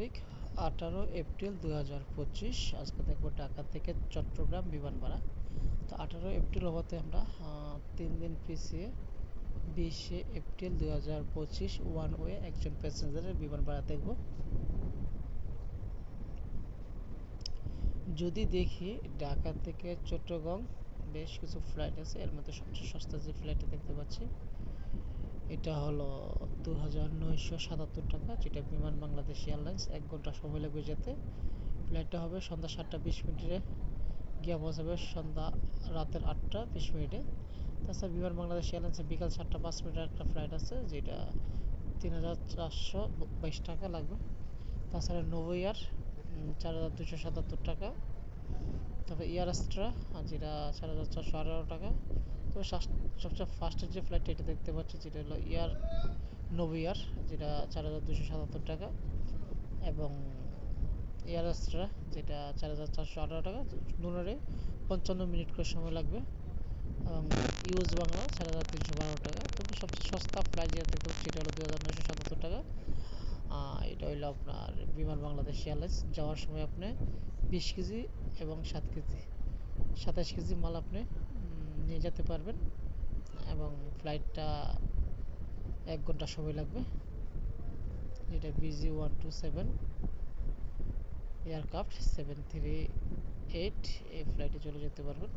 তারিখ আঠারো এপ্রিল দু হাজার পঁচিশ, আজকে দেখব ঢাকা থেকে চট্টগ্রাম বিমান ভাড়া। তো আঠারো এপ্রিল হতে আমরা তিন দিন পিছিয়ে বিশে এপ্রিল দু হাজার পঁচিশ ওয়ান ওয়ে একজন প্যাসেঞ্জারের বিমান ভাড়া দেখব। যদি দেখি ঢাকা থেকে চট্টগ্রাম, বেশ কিছু ফ্লাইট আছে, এর মধ্যে সবচেয়ে সস্তা যে ফ্লাইটটা দেখতে পাচ্ছি এটা হলো দু হাজার নয়শো সাতাত্তর টাকা, যেটা বিমান বাংলাদেশ এয়ারলাইন্স। এক ঘণ্টা সময় লাগবে যেতে। ফ্লাইটটা হবে সন্ধ্যা সাতটা বিশ মিনিটে। গিয়ে পৌঁছাবে সন্ধ্যা রাতের আটটা বিশ মিনিটে। তাছাড়া বিমান বাংলাদেশ এয়ারলাইন্সের বিকাল চারটা পাঁচ মিনিটের একটা ফ্লাইট আছে, যেটা তিন হাজার চারশো বাইশ টাকা লাগবে। তাছাড়া নোভো এয়ার চার হাজার দুশো সাতাত্তর টাকা। তারপরে এয়ার আস্ট্রা যেটা চার হাজার চারশো আঠারো টাকা। তো সবচেয়ে ফার্স্টের যে ফ্লাইটটা এটা দেখতে পাচ্ছি যেটা হলো এয়ার নোভিয়ার যেটা চার হাজার দুশো সাতাত্তর টাকা এবং এয়ার আস্ট্রা যেটা চার হাজার চারশো আঠারো টাকা দুটোরে পঞ্চান্ন মিনিট করে সময় লাগবে এবং ইউএস বাংলা চার হাজার তিনশো বারো টাকা। তবে সবচেয়ে সস্তা ফ্লাইট যেটা দেখতে পাচ্ছি এটা হলো দুই হাজার নয়শো সাতাত্তর টাকা। এটা হইল আপনার বিমান বাংলাদেশ এয়ারলাইন্স। যাওয়ার সময় আপনি বিশ কেজি এবং সাত কেজি, সাতাশ কেজি মাল আপনি যেতে পারবেন এবং ফ্লাইটটা এক ঘণ্টা সময় লাগবে। এটা BG one two seven aircraft seven three eight এই ফ্লাইটে চলে যেতে পারবেন।